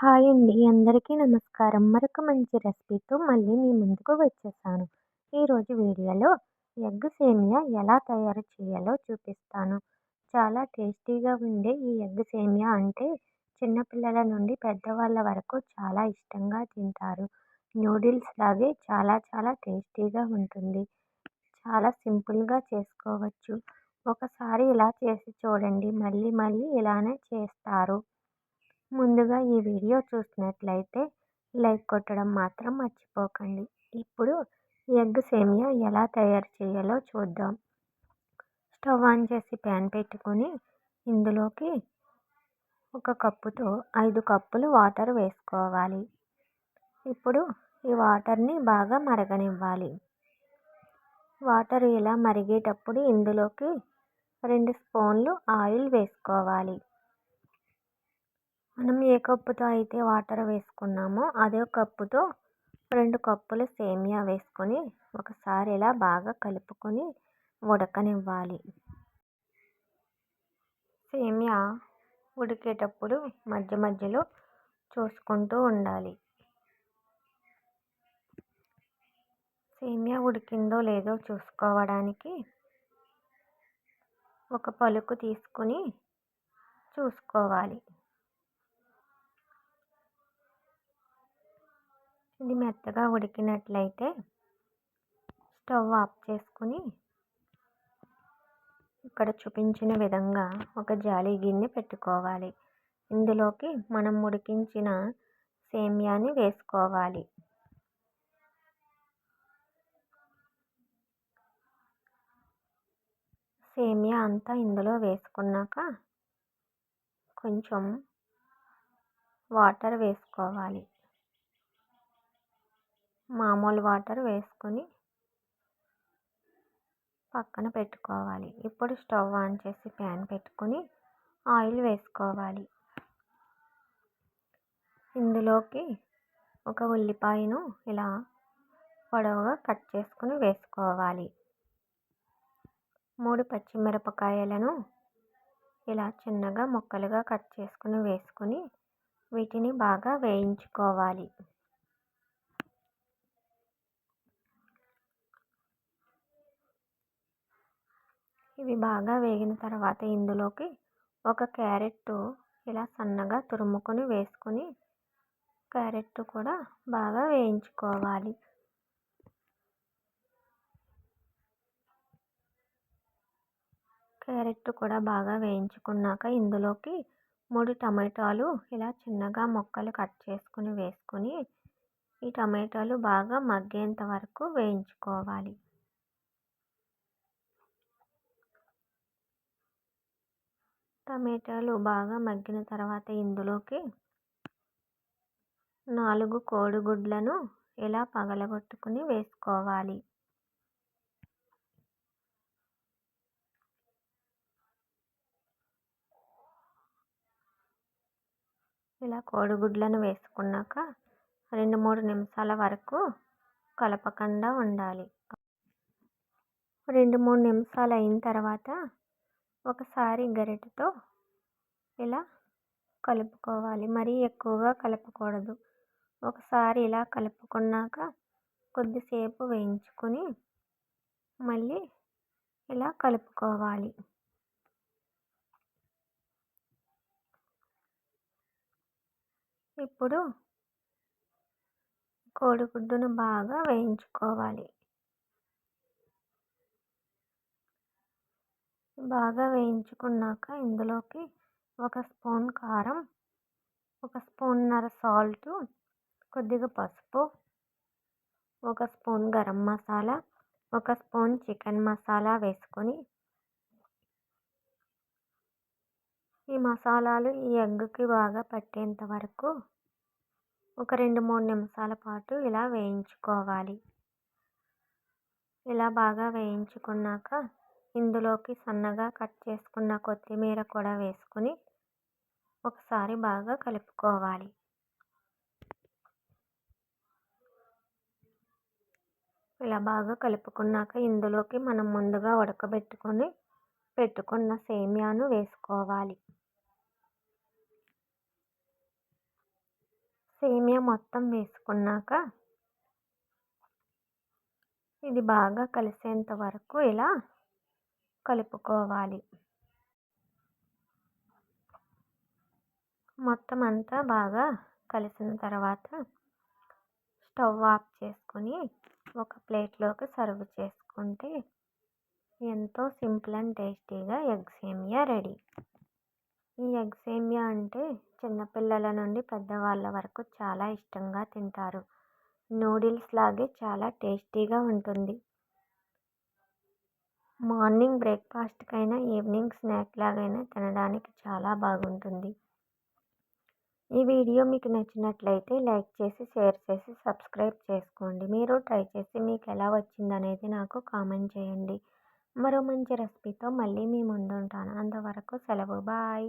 Hi అండి. అందరికీ నమస్కారం. మరొక మంచి రెసిపీతో మళ్ళీ మీ ముందుకు వచ్చేసాను. ఈరోజు వీడియోలో ఎగ్ సేమియా ఎలా తయారు చేయాలో చూపిస్తాను. చాలా టేస్టీగా ఉండే ఈ ఎగ్ సేమియా అంటే చిన్నపిల్లల నుండి పెద్దవాళ్ళ వరకు చాలా ఇష్టంగా తింటారు. నూడిల్స్ లాగే చాలా చాలా టేస్టీగా ఉంటుంది. చాలా సింపుల్గా చేసుకోవచ్చు. ఒకసారి ఇలా చేసి చూడండి. మళ్ళీ మళ్ళీ ఇలానే చేస్తారు. ముందుగా ఈ వీడియో చూసినట్లయితే లైక్ కొట్టడం మాత్రం మర్చిపోకండి. ఇప్పుడు ఎగ్ సేమియా ఎలా తయారు చేయాలో చూద్దాం. స్టవ్ ఆన్ చేసి ప్యాన్ పెట్టుకొని ఇందులోకి ఒక కప్పుతో ఐదు కప్పులు వాటర్ వేసుకోవాలి. ఇప్పుడు ఈ వాటర్ని బాగా మరగనివ్వాలి. వాటర్ ఇలా మరిగేటప్పుడు ఇందులోకి రెండు స్పూన్లు ఆయిల్ వేసుకోవాలి. మనం ఏ కప్పుతో అయితే వాటర్ వేసుకున్నామో అదే కప్పుతో రెండు కప్పులు సేమియా వేసుకొని ఒకసారి ఇలా బాగా కలుపుకొని ఉడకనివ్వాలి. సేమియా ఉడికేటప్పుడు మధ్య మధ్యలో చూసుకుంటూ ఉండాలి. సేమియా ఉడికిందో లేదో చూసుకోవడానికి ఒక పలుకు తీసుకుని చూసుకోవాలి. ఇది మెత్తగా ఉడికినట్లయితే స్టవ్ ఆఫ్ చేసుకుని ఇక్కడ చూపించిన విధంగా ఒక జాలి గిన్నె పెట్టుకోవాలి. ఇందులోకి మనం ఉడికించిన సేమ్యాని వేసుకోవాలి. సేమియా అంతా ఇందులో వేసుకున్నాక కొంచెం వాటర్ వేసుకోవాలి. మామూలు వాటర్ వేసుకొని పక్కన పెట్టుకోవాలి. ఇప్పుడు స్టవ్ ఆన్ చేసి ప్యాన్ పెట్టుకొని ఆయిల్ వేసుకోవాలి. ఇందులోకి ఒక ఉల్లిపాయను ఇలా పొడవుగా కట్ చేసుకుని వేసుకోవాలి. మూడు పచ్చిమిరపకాయలను ఇలా చిన్నగా ముక్కలుగా కట్ చేసుకుని వేసుకొని వీటిని బాగా వేయించుకోవాలి. ఇవి బాగా వేగిన తర్వాత ఇందులోకి ఒక క్యారెట్ ఇలా సన్నగా తురుముకొని వేసుకొని క్యారెట్ కూడా బాగా వేయించుకోవాలి. క్యారెట్ కూడా బాగా వేయించుకున్నాక ఇందులోకి మూడు టమాటాలు ఇలా చిన్నగా ముక్కలు కట్ చేసుకుని వేసుకొని ఈ టమాటాలు బాగా మగ్గేంత వరకు వేయించుకోవాలి. టమేటాలు బాగా మగ్గిన తర్వాత ఇందులోకి నాలుగు కోడిగుడ్లను ఇలా పగలగొట్టుకుని వేసుకోవాలి. ఇలా కోడిగుడ్లను వేసుకున్నాక రెండు మూడు నిమిషాల వరకు కలపకుండా ఉండాలి. రెండు మూడు నిమిషాలు అయిన తర్వాత ఒకసారి గరిటెతో ఇలా కలుపుకోవాలి. మరీ ఎక్కువగా కలపకూడదు. ఒకసారి ఇలా కలుపుకున్నాక కొద్దిసేపు వేయించుకొని మళ్ళీ ఇలా కలుపుకోవాలి. ఇప్పుడు కోడిగుడ్డును బాగా వేయించుకోవాలి. బాగా వేయించుకున్నాక ఇందులోకి ఒక స్పూన్ కారం ఒక స్పూన్నర సాల్ట్ కొద్దిగా పసుపు ఒక స్పూన్ గరం మసాలా ఒక స్పూన్ చికెన్ మసాలా వేసుకొని ఈ మసాలాలు ఈ ఎగ్కి బాగా పట్టేంత వరకు ఒక రెండు మూడు నిమిషాల పాటు ఇలా వేయించుకోవాలి. ఇలా బాగా వేయించుకున్నాక ఇందులోకి సన్నగా కట్ చేసుకున్న కొత్తిమీర కూడా వేసుకుని ఒకసారి బాగా కలుపుకోవాలి. ఇలా బాగా కలుపుకున్నాక ఇందులోకి మనం ముందుగా ఉడకబెట్టుకొని పెట్టుకున్న సేమియాను వేసుకోవాలి. సేమియా మొత్తం వేసుకున్నాక ఇది బాగా కలిసేంత వరకు ఇలా కలుపుకోవాలి. మొత్తం అంతా బాగా కలిసిన తర్వాత స్టవ్ ఆఫ్ చేసుకొని ఒక ప్లేట్లోకి సర్వ్ చేసుకుంటే ఎంతో సింపుల్ అండ్ టేస్టీగా ఎగ్ సేమియా రెడీ. ఈ ఎగ్ సేమియా అంటే చిన్నపిల్లల నుండి పెద్దవాళ్ళ వరకు చాలా ఇష్టంగా తింటారు. నూడిల్స్ లాగే చాలా టేస్టీగా ఉంటుంది. మార్నింగ్ బ్రేక్ఫాస్ట్కైనా ఈవినింగ్ స్నాక్ లాగైనా తినడానికి చాలా బాగుంటుంది. ఈ వీడియో మీకు నచ్చినట్లయితే లైక్ చేసి షేర్ చేసి సబ్స్క్రైబ్ చేసుకోండి. మీరు ట్రై చేసి మీకు ఎలా వచ్చింది అనేది నాకు కామెంట్ చేయండి. మరో మంచి రెసిపీతో మళ్ళీ మీ ముందు ఉంటాను అంతవరకు సెలవు. బాయ్.